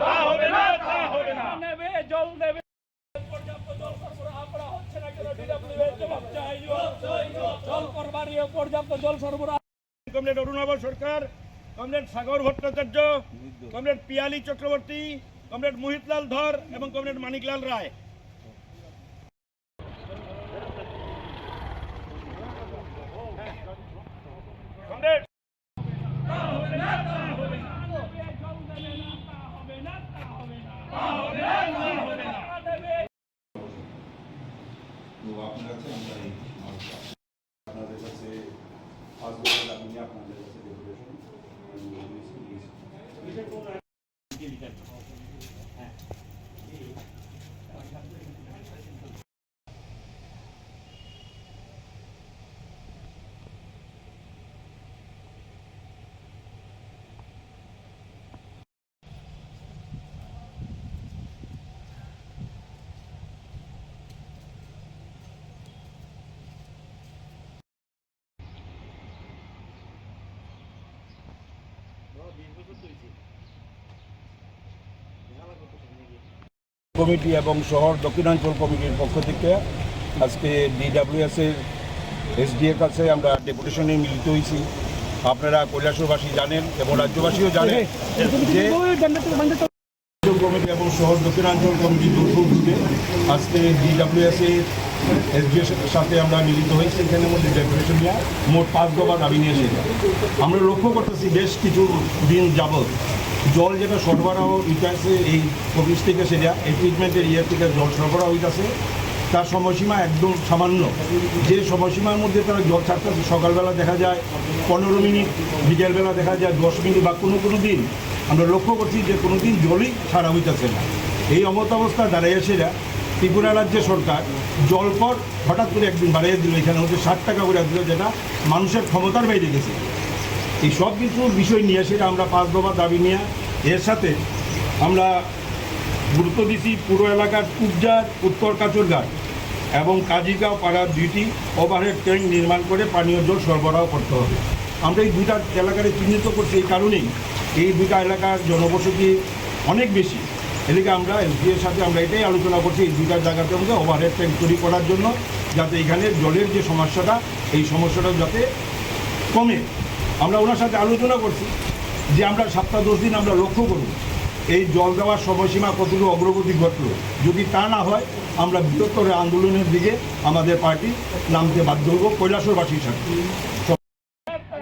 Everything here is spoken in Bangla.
তা হবে না তা হবে না। নেবে জল দেবে পর্যাপ্ত জল সরবরাহ করা হচ্ছে না কেন? DWA এর জবাব চাই। জল করবারিও পর্যাপ্ত জল সরবরাহ। Comrade Arunabha Sarkar comrade Sagar Bhattacharya comrade Piyali Chakraborty comrade Mohitlal Dhar এবং কমরেড মানিকলাল রায় কমরেড তো আপনার কাছে আমরা এই আপনাদের কাছে দাবি আপনাদের কাছে ডেপুটেশন কমিটি এবং শহর দক্ষিণাঞ্চল কমিটির পক্ষ থেকে আজকে ডিডাব্লিউএস এর এসডি এর কাছে আমরা ডেপুটেশনে মিলিত হয়েছি। আপনারা কৈলাসবাসী জানেন এবং রাজ্যবাসীও জানেন যে কমিটি এবং শহর দক্ষিণাঞ্চল কমিটি দুর্যোগে আজকে ডিডাব্লিউএস এর সাথে আমরা মিলিত হয়েছি এখানের মধ্যে ডেপুটেশন নিয়ে মোট পাঁচ দফা দাবি নিয়ে আমরা লক্ষ্য করতেছি বেশ কিছু দিন যাবৎ জল যেটা সরবরাহ হইতেছে এই অফিস থেকে সেটা এই ট্রিটমেন্টের ইয়ে থেকে জল সরবরাহ হইতেছে, তার সময়সীমা একদম সামান্য। যে সময়সীমার মধ্যে তারা জল ছাড়তেছে, সকালবেলা দেখা যায় পনেরো মিনিট, বিকেলবেলা দেখা যায় দশ মিনিট বা কোনো কোনো দিন। আমরা লক্ষ্য করছি যে কোনো দিন জলই ছাড়া হইতেছে না। এই অমত অবস্থা দাঁড়িয়ে সেরা ত্রিপুরা রাজ্য সরকার জল কর হঠাৎ করে একদিন বাড়িয়ে দিল, এখানে হচ্ছে ষাট টাকা করে দিল, যেটা মানুষের ক্ষমতার বাইরে গেছে। এই সব কিছু বিষয় নিয়ে সেটা আমরা পাঁচ দফা দাবি নিয়ে, এর সাথে আমরা গুরুত্ব দিচ্ছি পুরো এলাকার কুবজার উত্তর কাচরঘাট এবং কাজিগাঁও পাড়ার দুইটি ওভারহেড ট্যাঙ্ক নির্মাণ করে পানীয় জল সরবরাহ করতে হবে। আমরা এই দুইটা এলাকারে চিহ্নিত করছি এই কারণেই। এই দুইটা এলাকার জনবসতি অনেক বেশি। এদিকে আমরা এর সাথে আমরা এটাই আলোচনা করছি, এই দুইটা জায়গাতে মধ্যে ওভারহেড ট্যাঙ্ক তৈরি করার জন্য, যাতে এখানে জলের যে সমস্যাটা, এই সমস্যাটা যাতে কমে। আমরা ওনার সাথে আলোচনা করছি যে আমরা সপ্তাহ দশ দিন আমরা লক্ষ্য করব, এই জল দেওয়ার সময়সীমা কতটুকু অগ্রগতি ঘটলো। যদি তা না হয়, আমরা বৃহত্তর আন্দোলনের দিকে আমাদের পার্টি নামতে বাধ্য হব কৈলাসরবাসীর সাথে।